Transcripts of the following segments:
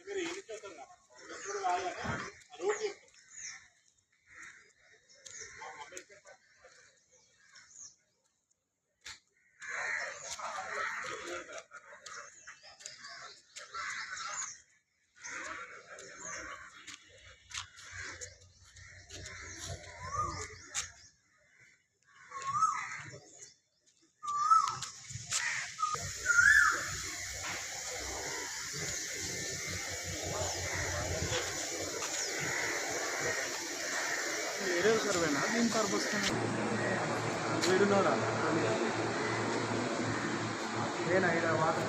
మీరు ఎన్ని చూద్దాం ఏం పర్పస్ వీడున్నాడా? నేను ఇక్కడ వాటర్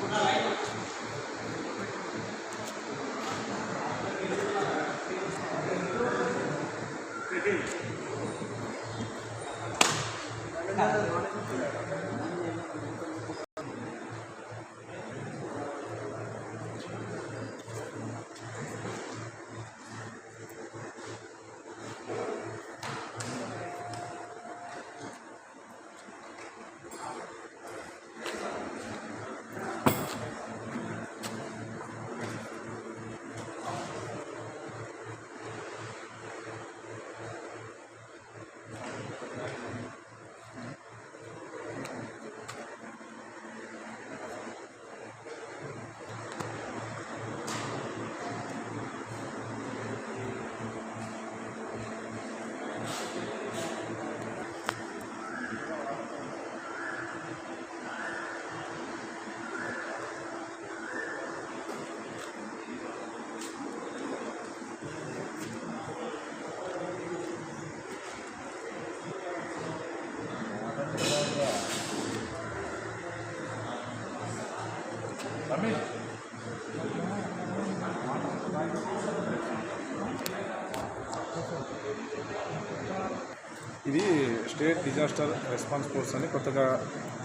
ఇది స్టేట్ డిజాస్టర్ రెస్పాన్స్ ఫోర్స్ అని కొత్తగా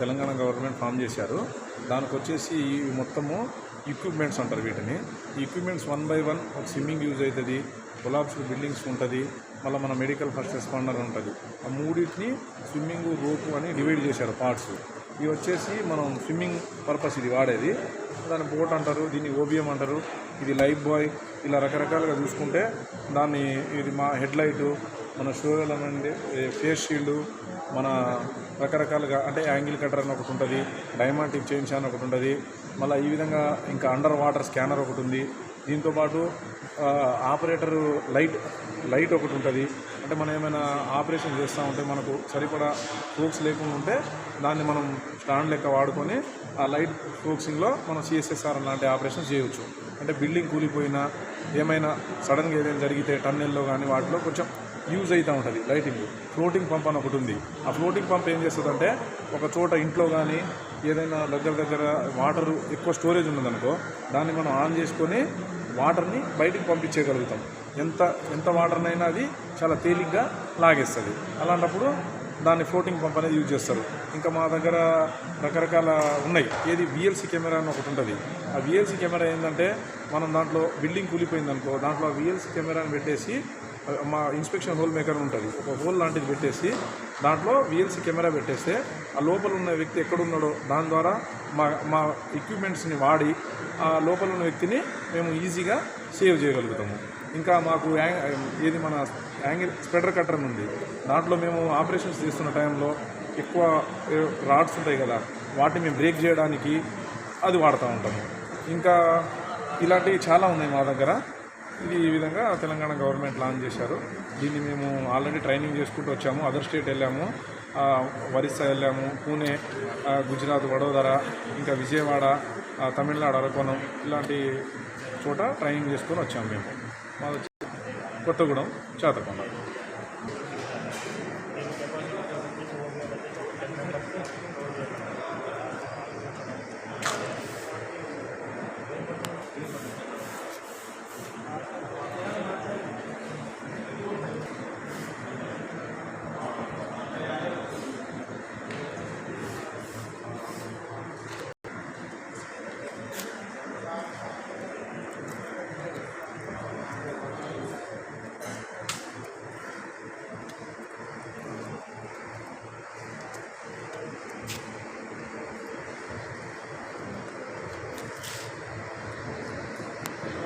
తెలంగాణ గవర్నమెంట్ ఫామ్ చేశారు. దానికి వచ్చేసి ఈ మొత్తము ఎక్విప్మెంట్స్ అంటారు వీటిని. ఈ ఎక్విప్మెంట్స్ వన్ బై వన్ ఒక స్విమ్మింగ్ యూజ్ అవుతుంది కొలాప్స్ బిల్డింగ్స్ ఉంటుంది మళ్ళీ మన మెడికల్ ఫస్ట్ రెస్పాండర్ ఉంటుంది. ఆ మూడింటిని స్విమ్మింగ్ రోపు అని డివైడ్ చేశారు పార్ట్స్ ఇవి వచ్చేసి మనం స్విమ్మింగ్ పర్పస్ ఇది వాడేది. దాన్ని బోట్ అంటారు దీన్ని ఓబిఎం అంటారు. ఇది లైఫ్ బాయ్ ఇలా రకరకాలుగా చూసుకుంటే దాన్ని ఇది మా హెడ్ లైటు మన షో ఎలమెంట్ ఫేస్ షీల్డ్ మన రకరకాలుగా అంటే యాంగిల్ కటర్ అని ఒకటి ఉంటుంది డైమాంటిక్ చైన్స్ అని ఒకటి ఉంటుంది మళ్ళీ ఈ విధంగా ఇంకా అండర్ వాటర్ స్కానర్ ఒకటి ఉంది. దీంతోపాటు ఆపరేటర్ లైట్ లైట్ ఒకటి ఉంటుంది. అంటే మనం ఏమైనా ఆపరేషన్ చేస్తూ ఉంటే మనకు సరిపడా ఫోక్స్ లేకుండా ఉంటే దాన్ని మనం స్టాండ్ లెక్క వాడుకొని ఆ లైట్ ఫోక్సింగ్లో మనం సిఎస్ఎస్ఆర్ లాంటి ఆపరేషన్ చేయవచ్చు అంటే బిల్డింగ్ కూలిపోయినా ఏమైనా సడన్గా ఏదైనా జరిగితే టన్నెల్లో కానీ వాటిలో కొంచెం యూజ్ అవుతూ ఉంటుంది లైటింగ్. ఫ్లోటింగ్ పంప్ అని ఒకటి ఉంది. ఆ ఫ్లోటింగ్ పంప్ ఏం చేస్తుందంటే ఒక చోట ఇంట్లో కానీ ఏదైనా దగ్గర దగ్గర వాటర్ ఎక్కువ స్టోరేజ్ ఉన్నదనుకో దాన్ని మనం ఆన్ చేసుకొని వాటర్ని బయటికి పంపించేయగలుగుతాం. ఎంత ఎంత వాటర్నైనా అది చాలా తేలిగ్గా లాగేస్తుంది. అలాంటప్పుడు దాన్ని ఫ్లోటింగ్ పంప్ అనేది యూజ్ చేస్తారు. ఇంకా మా దగ్గర రకరకాల ఉన్నాయి. ఏది విఎల్సీ కెమెరా అని ఒకటి ఉంటుంది. ఆ విఎల్సీ కెమెరా ఏంటంటే మనం దాంట్లో బిల్డింగ్ కూలిపోయిందనుకో దాంట్లో ఆ విఎల్సీ కెమెరాని పెట్టేసి మా ఇన్స్పెక్షన్ హోల్ మేకర్ ఉంటుంది. ఒక హోల్ లాంటిది పెట్టేసి దాంట్లో విఎల్సీ కెమెరా పెట్టేస్తే ఆ లోపల ఉన్న వ్యక్తి ఎక్కడున్నాడో దాని ద్వారా మా మా ఎక్విప్మెంట్స్ని వాడి ఆ లోపల ఉన్న వ్యక్తిని మేము ఈజీగా సేవ్ చేయగలుగుతాము. ఇంకా మాకు యాంగ్ ఏది మన యాంగిల్ స్ప్రెడర్ కట్టర్ ఉంది. దాంట్లో మేము ఆపరేషన్స్ చేస్తున్న టైంలో ఎక్కువ రాడ్స్ ఉంటాయి కదా వాటిని మేము బ్రేక్ చేయడానికి అది వాడుతూ ఉంటాము. ఇంకా ఇలాంటివి చాలా ఉన్నాయి మా దగ్గర. ఇది ఈ విధంగా తెలంగాణ గవర్నమెంట్ లాంచ్ చేశారు. దీన్ని మేము ఆల్రెడీ ట్రైనింగ్ చేసుకుంటూ వచ్చాము. అదర్ స్టేట్ వెళ్ళాము. ఒరిస్సా వెళ్ళాము. పూణే గుజరాత్ వడోదర ఇంకా విజయవాడ తమిళనాడు అరకోణం ఇలాంటి చోట ట్రైనింగ్ చేసుకొని వచ్చాము మేము. మాది వచ్చి కొత్తగూడెం చేతకొండ.